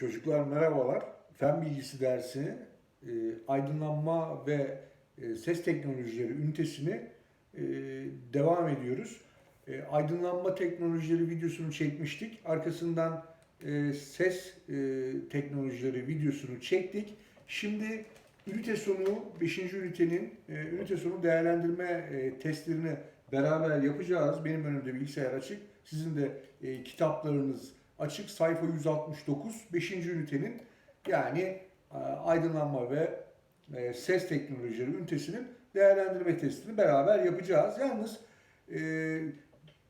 Çocuklar merhabalar. Fen bilgisi dersi e, aydınlanma ve e, ses teknolojileri ünitesini e, devam ediyoruz. E, aydınlanma teknolojileri videosunu çekmiştik. Arkasından e, ses e, teknolojileri videosunu çektik. Şimdi ünite sonu 5. ünitenin e, ünite sonu değerlendirme e, testlerini beraber yapacağız. Benim önümde bilgisayar açık. Sizin de e, kitaplarınız açık. Sayfa 169 5. ünitenin yani e, aydınlanma ve e, ses teknolojileri ünitesinin değerlendirme testini beraber yapacağız. Yalnız e,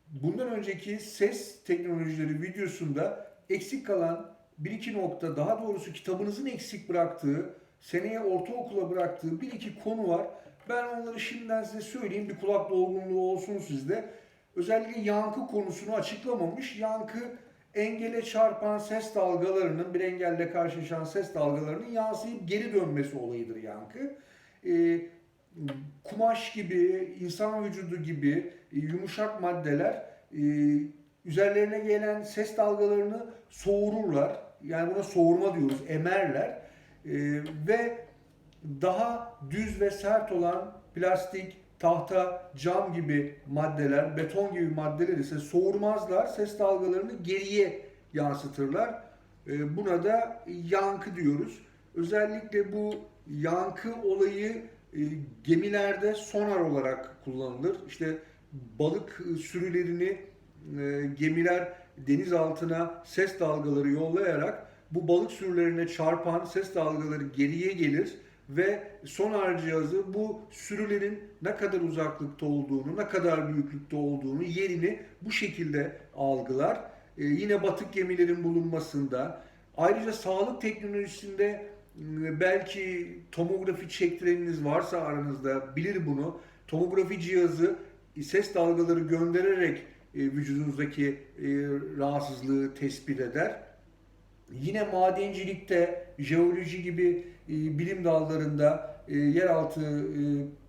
bundan önceki ses teknolojileri videosunda eksik kalan bir iki nokta daha doğrusu kitabınızın eksik bıraktığı seneye ortaokula bıraktığı bir iki konu var. Ben onları şimdiden size söyleyeyim bir kulak dolgunluğu olsun sizde. Özellikle yankı konusunu açıklamamış. Yankı engele çarpan ses dalgalarının, bir engelle karşılaşan ses dalgalarının yansıyıp geri dönmesi olayıdır yankı. Ee, kumaş gibi, insan vücudu gibi e, yumuşak maddeler e, üzerlerine gelen ses dalgalarını soğururlar. Yani buna soğurma diyoruz, emerler. E, ve daha düz ve sert olan plastik, tahta, cam gibi maddeler, beton gibi maddeler ise soğurmazlar. Ses dalgalarını geriye yansıtırlar. E, Buna da yankı diyoruz. Özellikle bu yankı olayı e, gemilerde sonar olarak kullanılır. İşte balık sürülerini e, gemiler deniz altına ses dalgaları yollayarak bu balık sürülerine çarpan ses dalgaları geriye gelir ve sonar cihazı bu sürülerin ne kadar uzaklıkta olduğunu, ne kadar büyüklükte olduğunu, yerini bu şekilde algılar. Ee, yine batık gemilerin bulunmasında, ayrıca sağlık teknolojisinde e, belki tomografi çektireniniz varsa aranızda bilir bunu. Tomografi cihazı e, ses dalgaları göndererek e, vücudunuzdaki rahatsızlığı tespit eder. Yine madencilikte, jeoloji gibi e, bilim dallarında e, yeraltı e,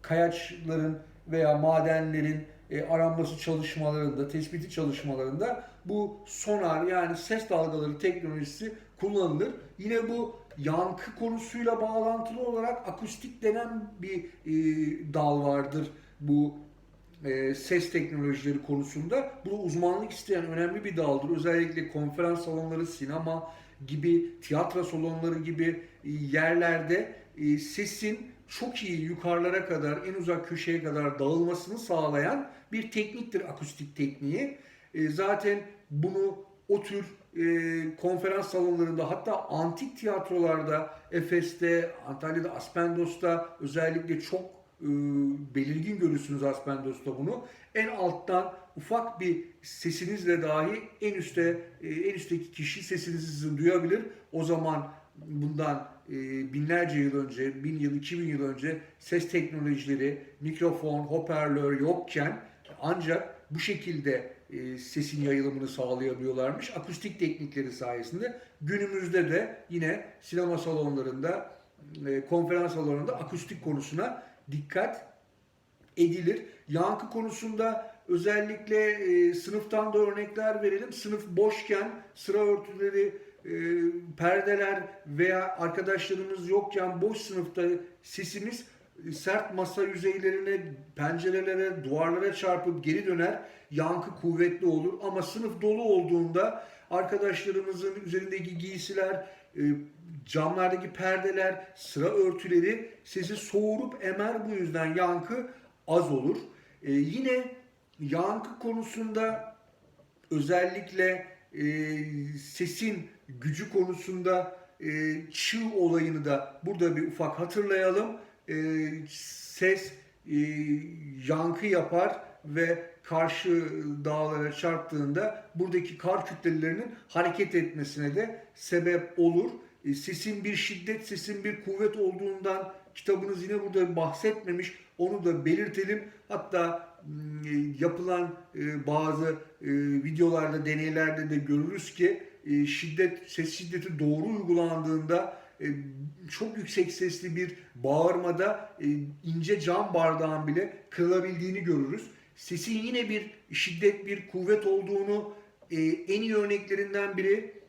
kayaçların veya madenlerin e, aranması çalışmalarında, tespiti çalışmalarında bu sonar yani ses dalgaları teknolojisi kullanılır. Yine bu yankı konusuyla bağlantılı olarak akustik denen bir e, dal vardır bu e, ses teknolojileri konusunda. Bu uzmanlık isteyen önemli bir daldır. Özellikle konferans salonları, sinema gibi, tiyatro salonları gibi e, yerlerde e, sesin çok iyi yukarılara kadar, en uzak köşeye kadar dağılmasını sağlayan bir tekniktir akustik tekniği. E, zaten bunu o tür konferans salonlarında hatta antik tiyatrolarda, Efes'te, Antalya'da, Aspendos'ta özellikle çok belirgin görürsünüz Aspendos'ta bunu. En alttan ufak bir sesinizle dahi en üstte e, en üstteki kişi sesinizi duyabilir. O zaman bundan e, binlerce yıl önce, bin yıl, iki bin yıl önce ses teknolojileri, mikrofon, hoparlör yokken ancak bu şekilde e, sesin yayılımını sağlayabiliyorlarmış. Akustik teknikleri sayesinde günümüzde de yine sinema salonlarında, konferans salonlarında akustik konusuna dikkat edilir. Yankı konusunda özellikle e, sınıftan da örnekler verelim. Sınıf boşken sıra örtüleri, e, perdeler veya arkadaşlarımız yokken boş sınıfta sesimiz e, sert masa yüzeylerine, pencerelere, duvarlara çarpıp geri döner. Yankı kuvvetli olur ama sınıf dolu olduğunda arkadaşlarımızın üzerindeki giysiler, e, camlardaki perdeler, sıra örtüleri sesi soğurup emer bu yüzden yankı az olur. E, yine yankı konusunda özellikle e, sesin gücü konusunda e, çığ olayını da burada bir ufak hatırlayalım. E, ses e, yankı yapar ve karşı dağlara çarptığında buradaki kar kütlelerinin hareket etmesine de sebep olur. E, sesin bir şiddet, sesin bir kuvvet olduğundan kitabınız yine burada bahsetmemiş. Onu da belirtelim. Hatta m, yapılan e, bazı e, videolarda, deneylerde de görürüz ki e, şiddet, ses şiddeti doğru uygulandığında e, çok yüksek sesli bir bağırmada e, ince cam bardağın bile kırılabildiğini görürüz. Sesin yine bir şiddet, bir kuvvet olduğunu e, en iyi örneklerinden biri e,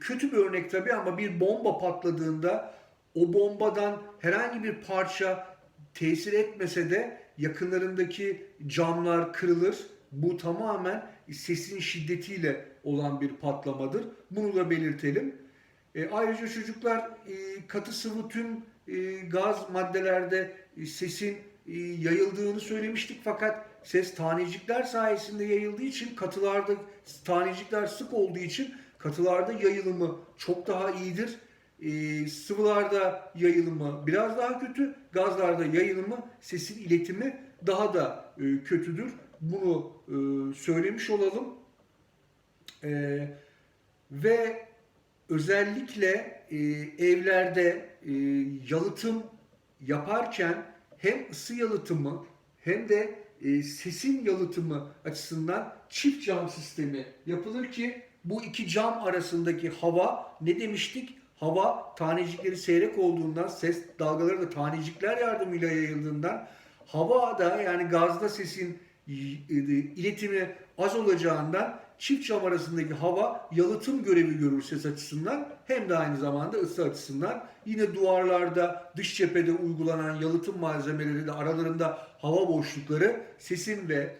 kötü bir örnek tabii ama bir bomba patladığında o bombadan herhangi bir parça tesir etmese de yakınlarındaki camlar kırılır. Bu tamamen sesin şiddetiyle olan bir patlamadır. Bunu da belirtelim. E, ayrıca çocuklar e, katı sıvı tüm e, gaz maddelerde e, sesin e, yayıldığını söylemiştik fakat ses tanecikler sayesinde yayıldığı için katılarda tanecikler sık olduğu için katılarda yayılımı çok daha iyidir. E, sıvılarda yayılımı biraz daha kötü, gazlarda yayılımı, sesin iletimi daha da e, kötüdür. Bunu e, söylemiş olalım. E, ve özellikle e, evlerde e, yalıtım yaparken hem ısı yalıtımı hem de e, sesin yalıtımı açısından çift cam sistemi yapılır ki bu iki cam arasındaki hava ne demiştik? Hava tanecikleri seyrek olduğundan ses dalgaları da tanecikler yardımıyla yayıldığından havada yani gazda sesin e, iletimi az olacağından çift cam arasındaki hava yalıtım görevi görür ses açısından hem de aynı zamanda ısı açısından. Yine duvarlarda dış cephede uygulanan yalıtım malzemeleri de aralarında hava boşlukları sesin ve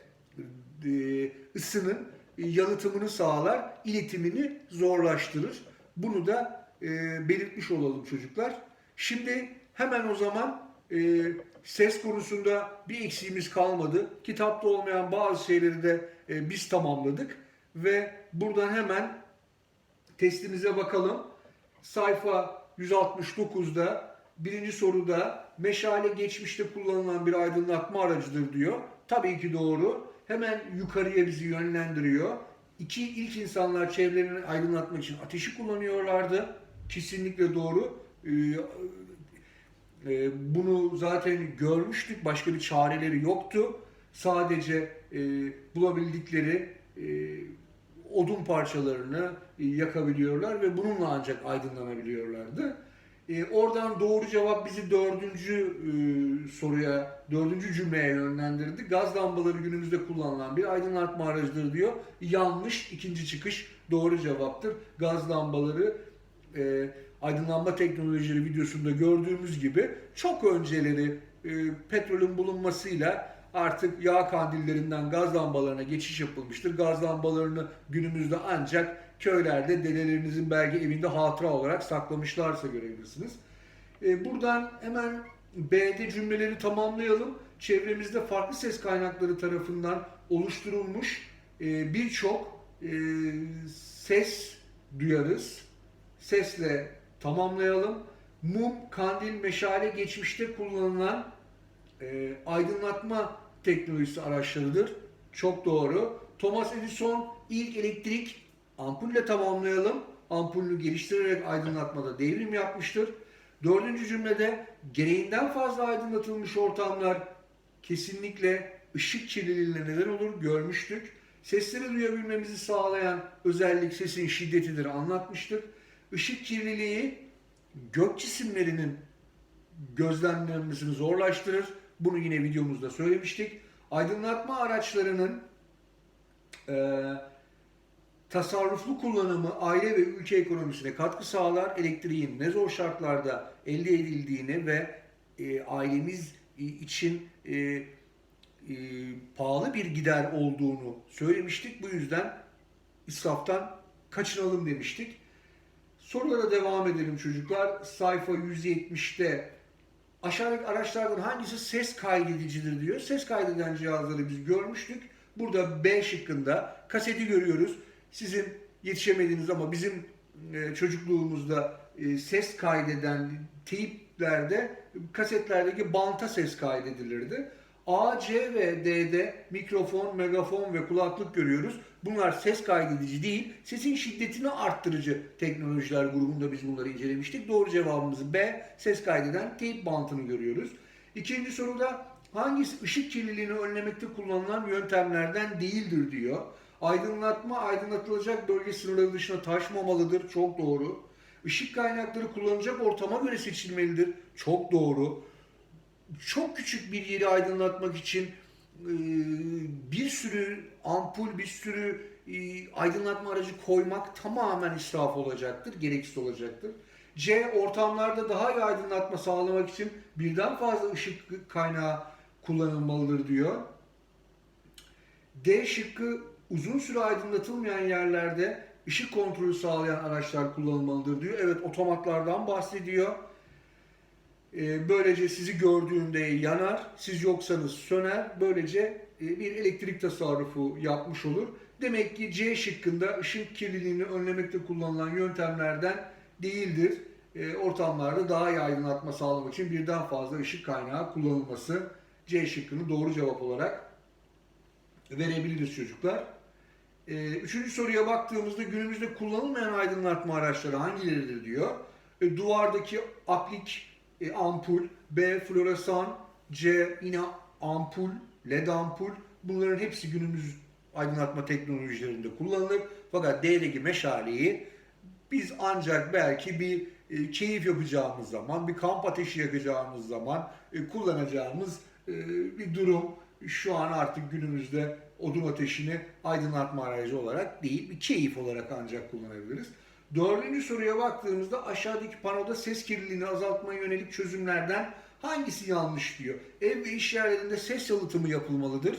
e, ısının yalıtımını sağlar, iletimini zorlaştırır. Bunu da e, belirtmiş olalım çocuklar. Şimdi hemen o zaman e, ses konusunda bir eksiğimiz kalmadı. Kitapta olmayan bazı şeyleri de e, biz tamamladık ve buradan hemen testimize bakalım. Sayfa 169'da birinci soruda meşale geçmişte kullanılan bir aydınlatma aracıdır diyor. Tabii ki doğru. Hemen yukarıya bizi yönlendiriyor. İki ilk insanlar çevrelerini aydınlatmak için ateşi kullanıyorlardı. Kesinlikle doğru. Ee, e, bunu zaten görmüştük. Başka bir çareleri yoktu. Sadece e, bulabildikleri e, odun parçalarını yakabiliyorlar ve bununla ancak aydınlanabiliyorlardı. E, oradan doğru cevap bizi dördüncü e, soruya, dördüncü cümleye yönlendirdi. Gaz lambaları günümüzde kullanılan bir aydınlatma aracıdır diyor. Yanlış ikinci çıkış doğru cevaptır. Gaz lambaları e, aydınlanma teknolojileri videosunda gördüğümüz gibi çok önceleri e, petrolün bulunmasıyla artık yağ kandillerinden gaz lambalarına geçiş yapılmıştır. Gaz lambalarını günümüzde ancak köylerde dedelerinizin belki evinde hatıra olarak saklamışlarsa görebilirsiniz. E, buradan hemen B'de cümleleri tamamlayalım. Çevremizde farklı ses kaynakları tarafından oluşturulmuş e, birçok e, ses duyarız. Sesle tamamlayalım. Mum, kandil, meşale geçmişte kullanılan e, aydınlatma teknolojisi araçlarıdır. Çok doğru. Thomas Edison ilk elektrik ampulle tamamlayalım. Ampulünü geliştirerek aydınlatmada devrim yapmıştır. Dördüncü cümlede gereğinden fazla aydınlatılmış ortamlar kesinlikle ışık kirliliğine neden olur görmüştük. Sesleri duyabilmemizi sağlayan özellik sesin şiddetidir anlatmıştık. Işık kirliliği gök cisimlerinin gözlemlenmesini zorlaştırır. Bunu yine videomuzda söylemiştik. Aydınlatma araçlarının e, tasarruflu kullanımı aile ve ülke ekonomisine katkı sağlar. Elektriğin ne zor şartlarda elde edildiğini ve e, ailemiz için e, e, pahalı bir gider olduğunu söylemiştik. Bu yüzden israftan kaçınalım demiştik. Sorulara devam edelim çocuklar. Sayfa 170'te aşağıdaki araçlardan hangisi ses kaydedicidir diyor. Ses kaydeden cihazları biz görmüştük. Burada B şıkkında kaseti görüyoruz. Sizin yetişemediğiniz ama bizim e, çocukluğumuzda e, ses kaydeden teyiplerde kasetlerdeki banta ses kaydedilirdi. A, C ve D'de mikrofon, megafon ve kulaklık görüyoruz. Bunlar ses kaydedici değil, sesin şiddetini arttırıcı teknolojiler grubunda biz bunları incelemiştik. Doğru cevabımız B, ses kaydeden teyp bantını görüyoruz. İkinci soruda hangisi ışık kirliliğini önlemekte kullanılan yöntemlerden değildir diyor. Aydınlatma aydınlatılacak bölge sınırları dışına taşmamalıdır. Çok doğru. Işık kaynakları kullanılacak ortama göre seçilmelidir. Çok doğru. Çok küçük bir yeri aydınlatmak için e, bir sürü ampul, bir sürü e, aydınlatma aracı koymak tamamen israf olacaktır, gereksiz olacaktır. C. Ortamlarda daha iyi aydınlatma sağlamak için birden fazla ışık kaynağı kullanılmalıdır diyor. D şıkkı uzun süre aydınlatılmayan yerlerde ışık kontrolü sağlayan araçlar kullanılmalıdır diyor. Evet otomatlardan bahsediyor. Ee, Böylece sizi gördüğünde yanar, siz yoksanız söner. Böylece e, bir elektrik tasarrufu yapmış olur. Demek ki C şıkkında ışık kirliliğini önlemekte kullanılan yöntemlerden değildir. E, Ortamlarda daha iyi aydınlatma sağlamak için birden fazla ışık kaynağı kullanılması C şıkkını doğru cevap olarak verebiliriz çocuklar. Ee, Üçüncü soruya baktığımızda günümüzde kullanılmayan aydınlatma araçları hangileridir diyor. Duvardaki aplik e, ampul, B floresan, C yine ampul, led ampul. Bunların hepsi günümüz aydınlatma teknolojilerinde kullanılır. Fakat D'deki meşaleyi biz ancak belki bir e, keyif yapacağımız zaman, bir kamp ateşi yakacağımız zaman e, kullanacağımız e, bir durum. Şu an artık günümüzde odun ateşini aydınlatma aracı olarak değil, bir keyif olarak ancak kullanabiliriz. Dördüncü soruya baktığımızda aşağıdaki panoda ses kirliliğini azaltmaya yönelik çözümlerden hangisi yanlış diyor. Ev ve iş yerlerinde ses yalıtımı yapılmalıdır.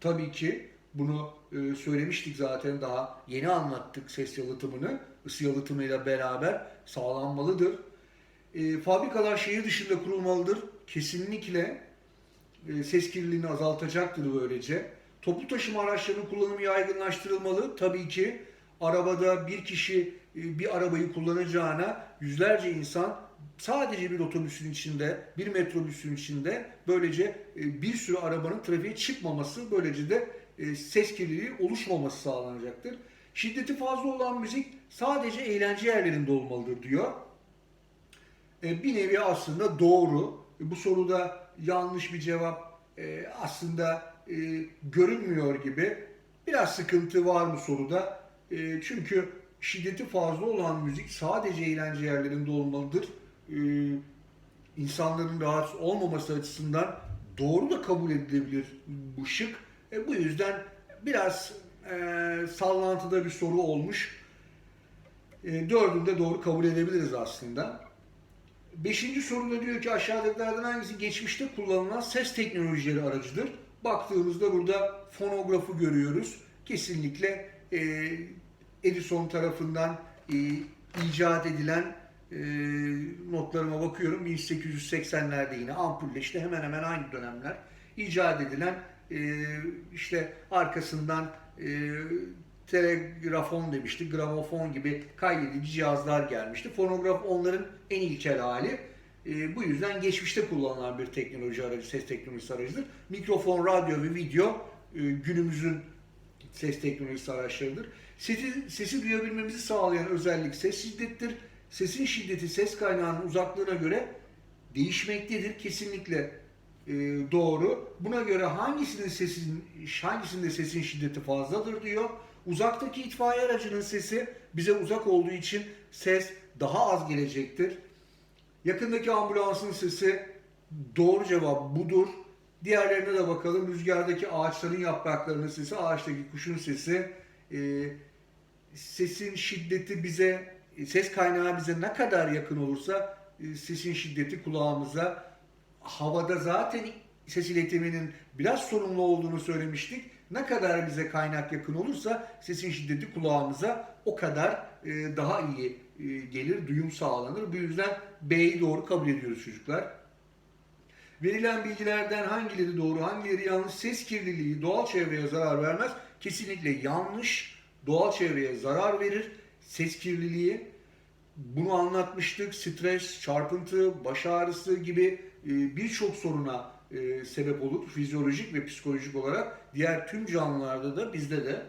Tabii ki bunu e, söylemiştik zaten daha yeni anlattık ses yalıtımını. Isı yalıtımıyla beraber sağlanmalıdır. E, fabrikalar şehir dışında kurulmalıdır. Kesinlikle e, ses kirliliğini azaltacaktır böylece. Toplu taşıma araçlarının kullanımı yaygınlaştırılmalı. Tabii ki arabada bir kişi e, bir arabayı kullanacağına yüzlerce insan sadece bir otobüsün içinde, bir metrobüsün içinde böylece e, bir sürü arabanın trafiğe çıkmaması, böylece de e, ses kirliliği oluşmaması sağlanacaktır. Şiddeti fazla olan müzik sadece eğlence yerlerinde olmalıdır diyor. Bir nevi aslında doğru. Bu soruda yanlış bir cevap aslında görünmüyor gibi. Biraz sıkıntı var mı soruda? E, çünkü şiddeti fazla olan müzik sadece eğlence yerlerinde olmalıdır. E, insanların rahatsız olmaması açısından doğru da kabul edilebilir bu şık. E, bu yüzden biraz e, sallantıda bir soru olmuş. E, dördünü de doğru kabul edebiliriz aslında. Beşinci soruda diyor ki aşağıdakilerden hangisi geçmişte kullanılan ses teknolojileri aracıdır? Baktığımızda burada fonografı görüyoruz. Kesinlikle e, Edison tarafından e, icat edilen e, notlarıma bakıyorum 1880'lerde yine ampulle işte hemen hemen aynı dönemler icat edilen işte arkasından telegrafon demişti, gramofon gibi kaydedici cihazlar gelmişti. Fonograf onların en ilkel hali. E, bu yüzden geçmişte kullanılan bir teknoloji aracı, ses teknolojisi aracıdır. Mikrofon, radyo ve video e, günümüzün ses teknolojisi araçlarıdır. Sesi, sesi duyabilmemizi sağlayan özellik ses şiddettir. Sesin şiddeti ses kaynağının uzaklığına göre değişmektedir. Kesinlikle e, doğru. Buna göre hangisinin sesin hangisinde sesin şiddeti fazladır diyor. Uzaktaki itfaiye aracının sesi bize uzak olduğu için ses daha az gelecektir. Yakındaki ambulansın sesi doğru cevap budur. Diğerlerine de bakalım. Rüzgardaki ağaçların yapraklarının sesi, ağaçtaki kuşun sesi. E, sesin şiddeti bize, ses kaynağı bize ne kadar yakın olursa e, sesin şiddeti kulağımıza havada zaten ses iletiminin biraz sorunlu olduğunu söylemiştik. Ne kadar bize kaynak yakın olursa sesin şiddeti kulağımıza o kadar e, daha iyi e, gelir, duyum sağlanır. Bu yüzden B'yi doğru kabul ediyoruz çocuklar. Verilen bilgilerden hangileri doğru, hangileri yanlış? Ses kirliliği doğal çevreye zarar vermez. Kesinlikle yanlış. Doğal çevreye zarar verir. Ses kirliliği bunu anlatmıştık. Stres, çarpıntı, baş ağrısı gibi e, birçok soruna e, sebep olur. Fizyolojik ve psikolojik olarak diğer tüm canlılarda da bizde de.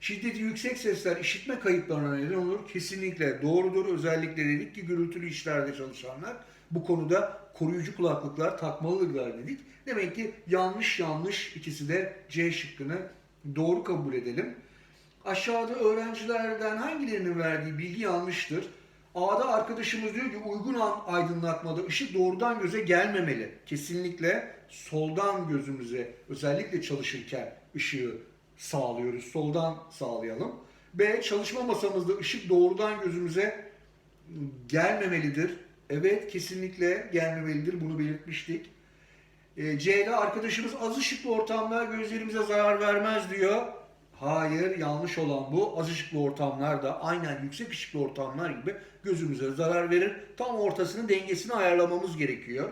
Şiddeti yüksek sesler işitme kayıplarına neden olur. Kesinlikle doğrudur. Özellikle dedik ki gürültülü işlerde çalışanlar bu konuda koruyucu kulaklıklar takmalıdırlar dedik. Demek ki yanlış yanlış ikisi de C şıkkını doğru kabul edelim. Aşağıda öğrencilerden hangilerinin verdiği bilgi yanlıştır? A'da arkadaşımız diyor ki uygun aydınlatmada ışık doğrudan göze gelmemeli. Kesinlikle soldan gözümüze özellikle çalışırken ışığı sağlıyoruz. Soldan sağlayalım. B. Çalışma masamızda ışık doğrudan gözümüze gelmemelidir. Evet kesinlikle gelmemelidir. Bunu belirtmiştik. E, C'de arkadaşımız az ışıklı ortamlar gözlerimize zarar vermez diyor. Hayır yanlış olan bu. Az ışıklı ortamlar da aynen yüksek ışıklı ortamlar gibi gözümüze zarar verir. Tam ortasının dengesini ayarlamamız gerekiyor.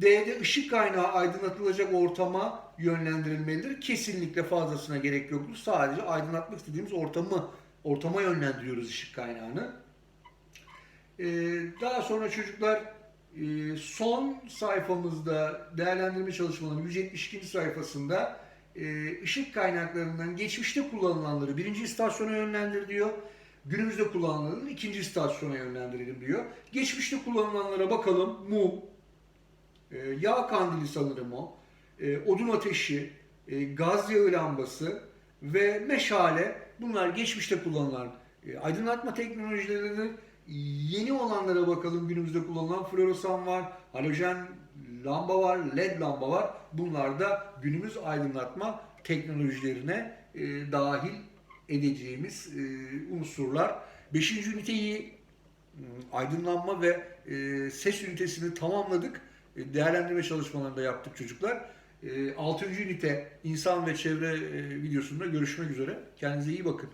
D'de ışık kaynağı aydınlatılacak ortama yönlendirilmelidir. Kesinlikle fazlasına gerek yoktur. Sadece aydınlatmak istediğimiz ortamı ortama yönlendiriyoruz ışık kaynağını. Ee, daha sonra çocuklar e, son sayfamızda değerlendirme çalışmalarının 172. sayfasında e, ışık kaynaklarından geçmişte kullanılanları birinci istasyona yönlendir diyor. Günümüzde kullanılanları ikinci istasyona yönlendirelim diyor. Geçmişte kullanılanlara bakalım. Mum, e, yağ kandili sanırım o, odun ateşi, gaz yağı lambası ve meşale bunlar geçmişte kullanılan aydınlatma teknolojilerinin yeni olanlara bakalım. Günümüzde kullanılan floresan var, halojen lamba var, led lamba var. Bunlar da günümüz aydınlatma teknolojilerine e, dahil edeceğimiz e, unsurlar. Beşinci üniteyi m, aydınlanma ve e, ses ünitesini tamamladık. E, değerlendirme çalışmalarında yaptık çocuklar. E, altıncı ünite insan ve çevre e, videosunda görüşmek üzere. Kendinize iyi bakın.